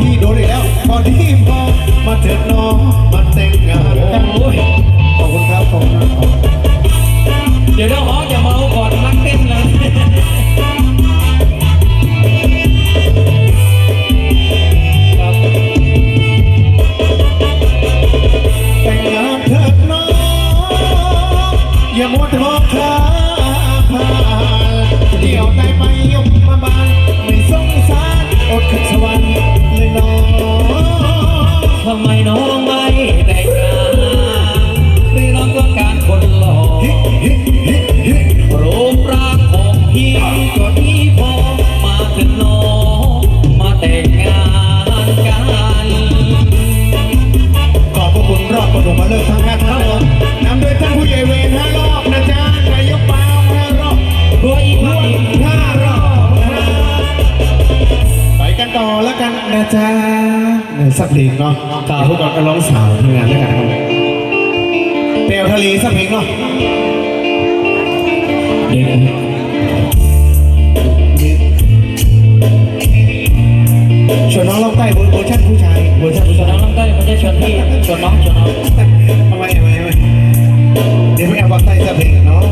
ที่โดนอีกแล้วพอที่พอมาเถิดน้องมา ต่อแล้วกันนะจ๊ะเนี่ยสักเพลงเนาะกล่าวพวกเราก็ร้องสาวทำงานด้วยกันนะครับเปลวทะเลสักเพลงเนาะเด็กชวนน้องร้องใต้เวอร์เวอร์ชันผู้ชายเวอร์ชันผู้ชวนชายน้องน้องเต้ยไม่ใช่ชวนพี่ชวนน้องชวนน้องทำไมทำไมทำไมเดี๋ยวพี่แอลบอกใต้สักเพลงเนาะ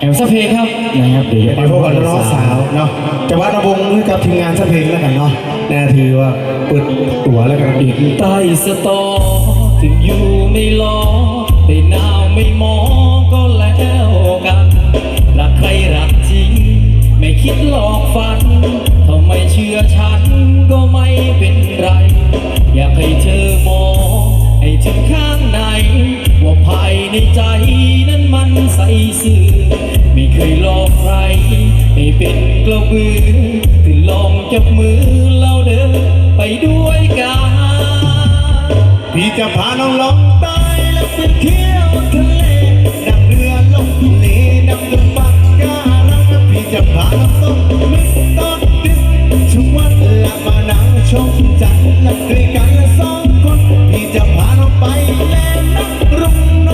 แอมสเพครับนะครับเดี๋ยวจะไปพบกับน้องสาวเนาะจะวัดระวงให้กับทีมงานสักเพลงแล้วกันเนาะแน่ถือว่าเปิดตั๋วแล้วกันอีกใต้สตอถึงอยู่ไม่รอแต่หนาวไม่มองก็แล้วกันรักใครรักจริง ไม่คิดหลอกฝันถ้าไม่เชื่อฉันก็ไม่เป็นไร อยากให้เธอมองให้ถึงข้างในว่าภายในใจนั้นมันใสซื่อไม่ เคยหลอกใครให้เป็นกระบือถึงลองจับมือเราเดินไปด้วยกัน พี่จะพาน้องลงใต้และไปเที่ยวทะเลนั่งเรือลงทะเลนั่งเรือปากการังพี่จะพาน้องลงไม่ต้องดึกทุกวันละมานั่งชมจันทร์และด้วยกันละสองคนพี่จะพาน้องไปแลนักรุ่งโน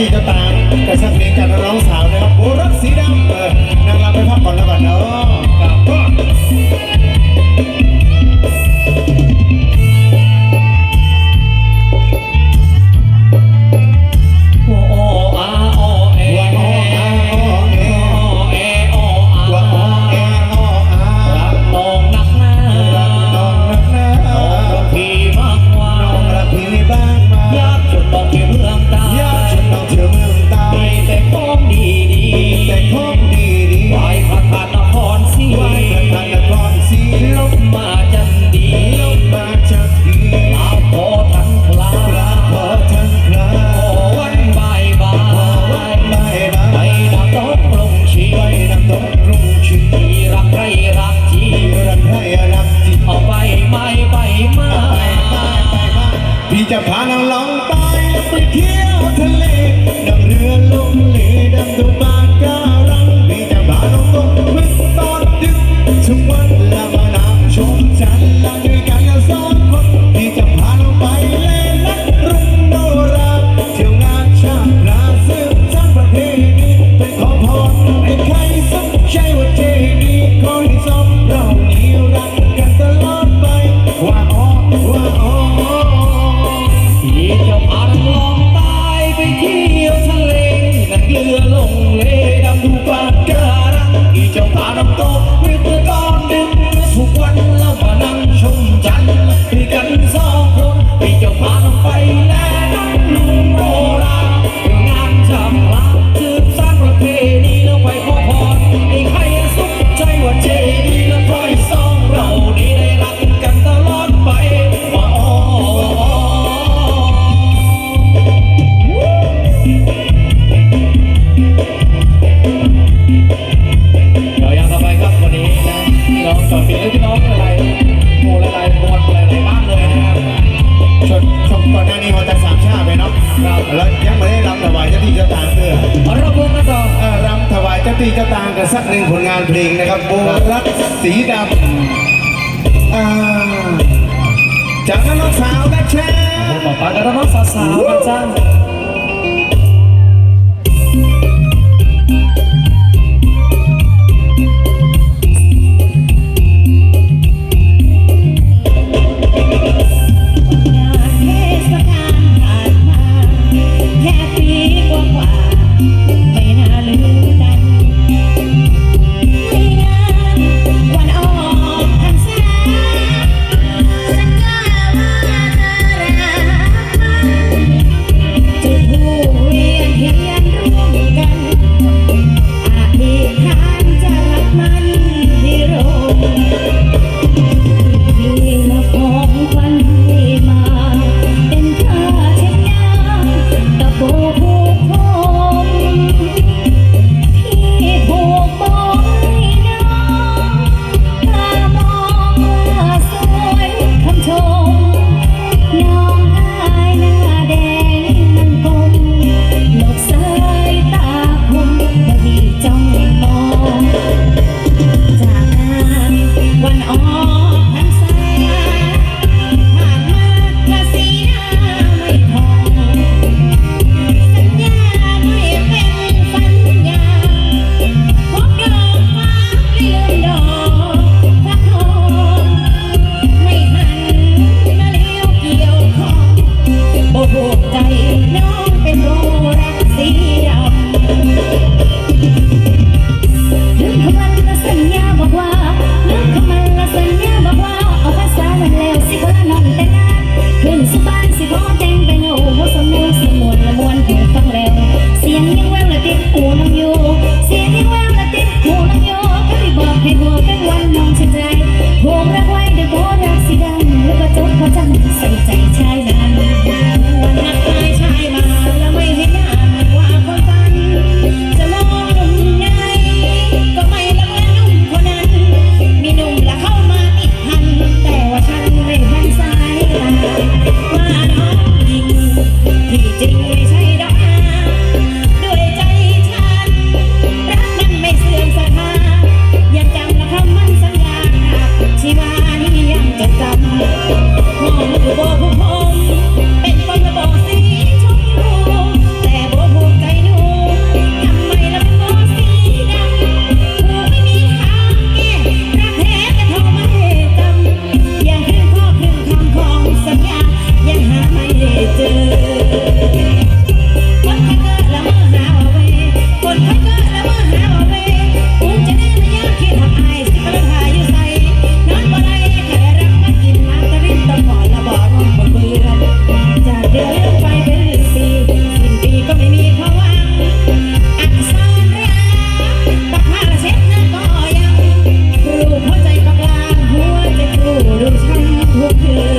ถวายเจ้าที่จ้าตากับสักเพลงจากนักร้องสาว งผลงานเพลงนะครับโบรักสีดำอ่าจากนั้นน้องสาวนะแชร์ต่อไปกันแล้วน้องสาวๆกันจ้า love.